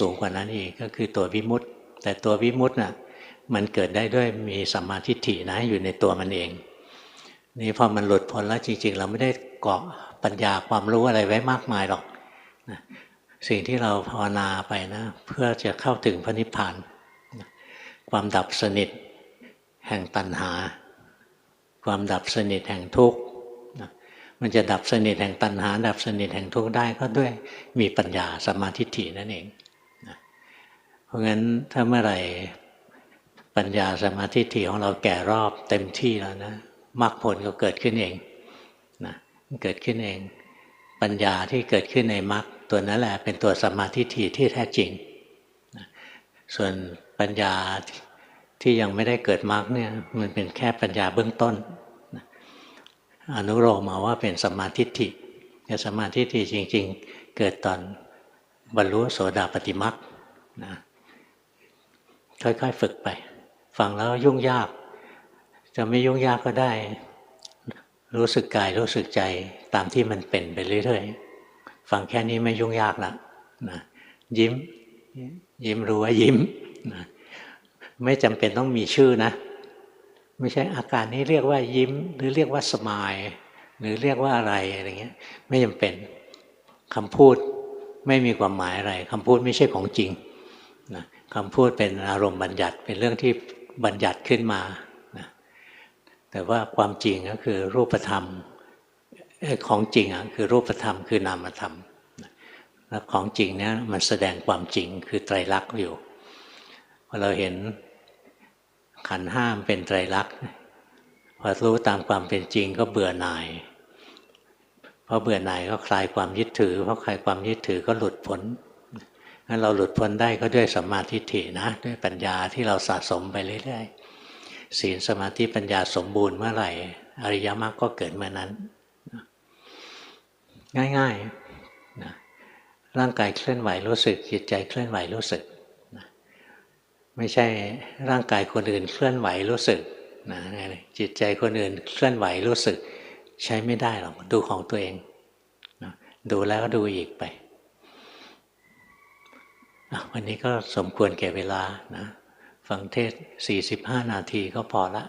สูงกว่านั้นอีกก็คือตัววิมุตต์แต่ตัววิมุตต์น่ะมันเกิดได้ด้วยมีสัมมาทิฏฐินะอยู่ในตัวมันเอง นี่พอมันหลุดพ้นแล้วจริง ๆ เราไม่ได้เกาะปัญญาความรู้อะไรไว้มากมายหรอกนะสิ่งที่เราภาวนาไปนะเพื่อจะเข้าถึงพระนิพพานนะความดับสนิทแห่งตัณหา ความดับสนิทแห่งทุกข์นะมันจะดับสนิทแห่งตัณหา ดับสนิทแห่งทุกข์ได้ก็ด้วยมีปัญญาสมาธิฐินั่นเอง เพราะงั้นถ้าเมื่อไหร่ปัญญาสมาธิฐิของเราแก่รอบเต็มที่แล้วนะมรรคผลก็เกิดขึ้นเองนะเกิดขึ้นเอง ปัญญาที่เกิดขึ้นในมรรคตัวนั้นแหละเป็นตัวสมาธิฐิที่แท้จริงนะส่วนปัญญาที่ยังไม่ได้เกิดมรรคเนี่ยมันเป็นแค่ปัญญาเบื้องต้นนะอนุโลมมาว่าเป็นสมาธิฐิแต่สมาธิฐิจริง ๆ เกิดตอนบรรลุโสดาปฏิมรรคนะ ค่อยๆ ฝึกไป ฟังแล้วยุ่งยาก จะไม่ยุ่งยากก็ได้ รู้สึกกายรู้สึกใจตามที่มันเป็นไปเรื่อยๆ ฟังแค่นี้ไม่ยุ่งยากละนะยิ้ม ยิ้มรู้ว่ายิ้มนะไม่จำเป็นต้องมีชื่อนะ ไม่ใช่อาการนี้เรียกว่ายิ้ม หรือเรียกว่าสมาย หรือเรียกว่าอะไรอะไรเงี้ย ไม่จำเป็นคำพูดไม่มีความหมายอะไรคำพูดไม่ใช่ของจริงนะ คำพูดเป็นอารมณ์บัญญัติเป็นเรื่องที่บัญญัติขึ้นมานะแต่ว่าความจริงก็คือรูปธรรมของจริงอะคือรูปธรรมคือนามธรรมแล้วของจริงเนี้ยมันแสดงความจริงคือไตรลักษณ์อยู่พอเราเห็นขันห้ามเป็นไตรลักษณ์พอรู้ตามความเป็นจริงก็เบื่อหน่ายพอเบื่อหน่ายก็คลายความยึดถือพอคลายความยึดถือก็หลุดพ้น งั้นเราหลุดพ้นได้ก็ด้วยสัมมาทิฏฐินะ ด้วยปัญญาที่เราสะสมไปเรื่อยๆศีลสมาธิปัญญาสมบูรณ์เมื่อไหร่ อริยมรรคก็เกิดเมื่อนั้น ง่ายๆนะร่างกายเคลื่อนไหวรู้สึก จิตใจเคลื่อนไหวรู้สึกนะไม่ใช่ร่างกายคนอื่นเคลื่อนไหวรู้สึกนะจิตใจคนอื่นเคลื่อนไหวรู้สึก ใช้ไม่ได้หรอกดูของตัวเองนะดูแล้วดูอีกไป วันนี้ก็สมควรแก่เวลานะ ฟังเทศ 45 นาทีก็พอละ